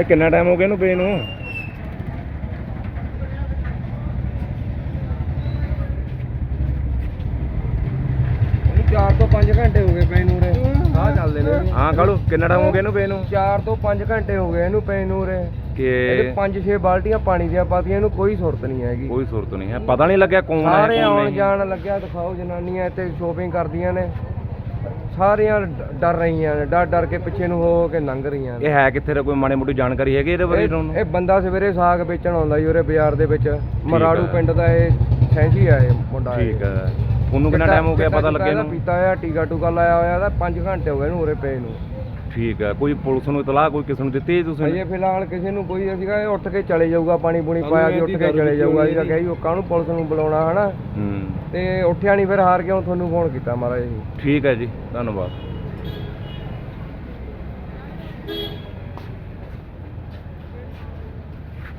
ਇਹ ਕਿੰਨਾ ਟਾਈਮ ਹੋ ਗਿਆ ਇਹਨੂੰ ਪਏ ਨੂੰ? 4 ਤੋਂ 5 ਘੰਟੇ ਹੋ ਗਏ ਪਏ ਨੂੰ ਰੇ ਸਾਹ ਚੱਲਦੇ ਨੇ ਹਾਂ ਕਾਲੂ ਕਿੰਨਾ ਟਾਈਮ ਹੋ ਗਿਆ ਇਹਨੂੰ ਪਏ ਨੂੰ? 4 ਤੋਂ 5 ਘੰਟੇ ਹੋ ਗਏ ਇਹਨੂੰ ਪਏ ਨੂੰ ਰੇ ਇਹਦੇ ਕਿ 5-6 ਬਾਲਟੀਆਂ ਪਾਣੀ ਦੀਆਂ ਪਾਤੀਆਂ ਇਹਨੂੰ ਕੋਈ ਸੁਰਤ ਨਹੀਂ ਹੈਗੀ। ਕੋਈ ਸੁਰਤ ਨਹੀਂ ਹੈ। ਪਤਾ ਨਹੀਂ ਲੱਗਿਆ ਕੌਣ ਹੈ ਸਾਰੇ ਕੌਣ ਆਉਣ ਨਹੀਂ। ਜਾਣ ਲੱਗਿਆ ਦਿਖਾਓ ਜਨਾਨੀਆਂ ਇੱਥੇ ਸ਼ੋਪਿੰਗ ਕਰਦੀਆਂ ਨੇ। ਸਾਰੀਆਂ ਡ- ਡਰ ਰਹੀਆਂ ਨੇ ਡਰ ਡਰ ਕੇ ਪਿੱਛੇ ਨੂੰ ਹੋ ਹੋ ਕੇ ਲੰਘ ਰਹੀਆਂ ਨੇ। ਇਹ ਹੈ ਕਿੱਥੇ ਦਾ ਕੋਈ ਮਾੜੀ ਮੋਟੀ ਜਾਣਕਾਰੀ ਹੈਗੀ ਇਹਦੇ ਬਾਰੇ ਇਹ ਤੁਹਾਨੂੰ? ਇਹ ਬੰਦਾ ਸਵੇਰੇ ਸਾਗ ਵੇਚਣ ਆਉਂਦਾ ਜੀ ਉਰੇ ਬਾਜ਼ਾਰ ਦੇ ਵਿੱਚ ਮਰਾੜੂ ਹੈ। ਪਿੰਡ ਦਾ ਇਹ ਸੈਂਜੀ ਆ ਇਹ ਮੁੰਡਾ ਇਹ। ਠੀਕ ਹੈ। ਉਹਨੂੰ ਕਿੰਨਾ ਟਾਈਮ ਹੋ ਗਿਆ ਪਤਾ ਲੱਗੇ ਇਹਦਾ ਇਹਨੂੰ? ਪੀਤਾ ਆ ਟੀਕਾ ਟੂਕਾ ਲਾਇਆ ਹੋਇਆ ਇਹਦਾ 5 ਘੰਟੇ ਹੋ ਗਏ ਇਹਨੂੰ ਉਰੇ ਪਏ ਨੂੰ। ਠੀਕ ਹੈ ਕੋਈ ਪੁਲਿਸ ਨੂੰ ਇਤਲਾਹ ਕੋਈ ਕਿਸੇ ਨੂੰ ਦਿੱਤੀ ਹੈ ਤੁਸੀਂ ਅਜੇ ਫਿਲਹਾਲ ਕਿਸੇ ਨੂੰ ਕੋਈ ਸੀਗਾ ਇਹ ਉੱਠ ਕੇ ਚਲੇ ਜਾਊਗਾ ਪਾਣੀ ਪੂਣੀ ਪਾਇਆ ਜੀ ਉੱਠ ਕੇ ਚਲੇ ਜਾਊਗਾ ਇਹਦਾ ਕਹੀ ਉਹ ਕਾਹਨੂੰ ਪੁਲਿਸ ਨੂੰ ਬੁਲਾਉਣਾ ਹਨਾ? ਹੂੰ। ਤੇ ਉੱਠਿਆ ਨਹੀਂ ਫਿਰ ਹਾਰ ਕੇ ਹੁਣ ਤੁਹਾਨੂੰ ਫੋਨ ਕੀਤਾ ਮਹਾਰਾਜ ਜੀ। ਠੀਕ ਹੈ ਜੀ ਧੰਨਵਾਦ।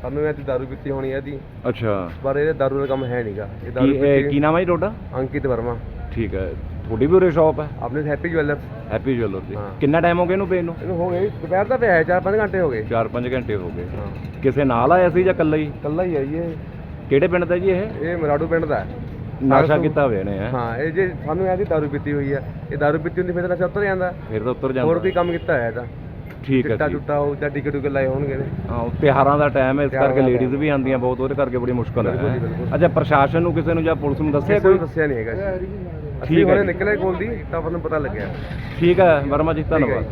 ਸਾਨੂੰ ਇਹਦੀ ਦਾਰੂ ਪੀਤੀ ਹੋਣੀ ਹੈ ਇਹਦੀ। ਅੱਛਾ। ਪਰ ਇਹਦੇ ਦਾਰੂ ਦਾ ਕੰਮ ਹੈ ਨਹੀਂਗਾ ਇਹ ਕੀ ਇਹ ਕੀ ਨਾਮ ਹੈ ਜੀ ਤੁਹਾਡਾ? ਅੰਕਿਤ ਵਰਮਾ। ਠੀਕ ਹੈ ਤੁਹਾਡੀ ਵੀ ਉਰੇ ਸ਼ਾਪ ਹੈ? ਆਪਣੇ ਹੈਪੀ ਜਵੈਲਰ ਹੈਪੀ ਜੁਐਲਰ ਦੀ। ਹਾਂ। ਕਿੰਨਾ ਟਾਈਮ ਹੋ ਗਿਆ ਇਹਨੂੰ ਪਏ ਨੂੰ? ਇਹਨੂੰ ਹੋ ਗਏ ਦੁਪਹਿਰ ਦਾ ਪਿਆ 4-5 ਘੰਟੇ ਹੋ ਗਏ। 4-5 ਘੰਟੇ ਹੋ ਗਏ। ਹਾਂ। ਕਿਸੇ ਨਾਲ ਆਇਆ ਸੀ ਜਾਂ ਇਕੱਲਾ ਹੀ? ਕੱਲਾ ਹੀ ਹੈ ਜੀ ਇਹ। ਕਿਹੜੇ ਪਿੰਡ ਦਾ ਜੀ ਇਹ? ਇਹ ਮਰਾੜੂ ਪਿੰਡ ਦਾ ਹੈ। ਨਸ਼ਾ ਕੀਤਾ ਹੋਇਆ ਨੇ ਹੈ? ਹਾਂ ਇਹ ਜੇ ਸਾਨੂੰ ਇਹਦੀ ਦਾਰੂ ਪੀਤੀ ਹੋਈ ਹੈ। ਇਹ ਦਾਰੂ ਪੀਤੀ ਹੁੰਦੀ ਫਿਰ ਤਾਂ ਨਸ਼ਾ ਉੱਤਰ ਜਾਂਦਾ। ਫਿਰ ਤਾਂ ਉੱਤਰ ਹੋਰ ਜਾਂਦਾ ਕੋਈ ਕੰਮ ਕੀਤਾ ਹੈ ਇਹਦਾ? ਠੀਕ ਹੈ ਜੀ ਚੁੱਟਾ ਹੋ ਜਾਂ ਟਿਕਟ ਟੁਕੇ ਲਾਏ ਹੋਣਗੇ ਨੇ ਹਾਂ ਉਹ ਤਿਉਹਾਰਾਂ ਦਾ ਟਾਈਮ ਹੈ ਇਸ ਤਿਉਹਾਰਾਂ ਕਰਕੇ ਦਾ ਲੇਡੀਜ਼ ਵੀ ਆਉਂਦੀਆਂ ਬਹੁਤ ਉਹਦੇ ਕਰਕੇ ਬੜੀ ਮੁਸ਼ਕਲ ਬਿਲਕੁਲ ਜੀ, ਹੈ ਬਿਲਕੁਲ। ਅੱਛਾ ਪ੍ਰਸ਼ਾਸਨ ਨੂੰ ਕਿਸੇ ਨੂੰ ਜਾਂ ਪੁਲਿਸ ਨੂੰ ਦੱਸਿਆ ਕਿਸੇ ਨੂੰ ਕੋਈ? ਦੱਸਿਆ ਨਹੀਂ ਹੈਗਾ ਜੀ। ਠੀਕ ਅਸੀਂ ਹੈ ਹੁਣੇ ਜੀ। ਨਿਕਲੇ ਕੋਲ ਦੀ ਤਾਂ ਆਪਾਂ ਨੂੰ ਪਤਾ ਲੱਗਿਆ ਠੀਕ ਹੈ ਵਰਮਾ ਜੀ ਠੀਕ ਧੰਨਵਾਦ।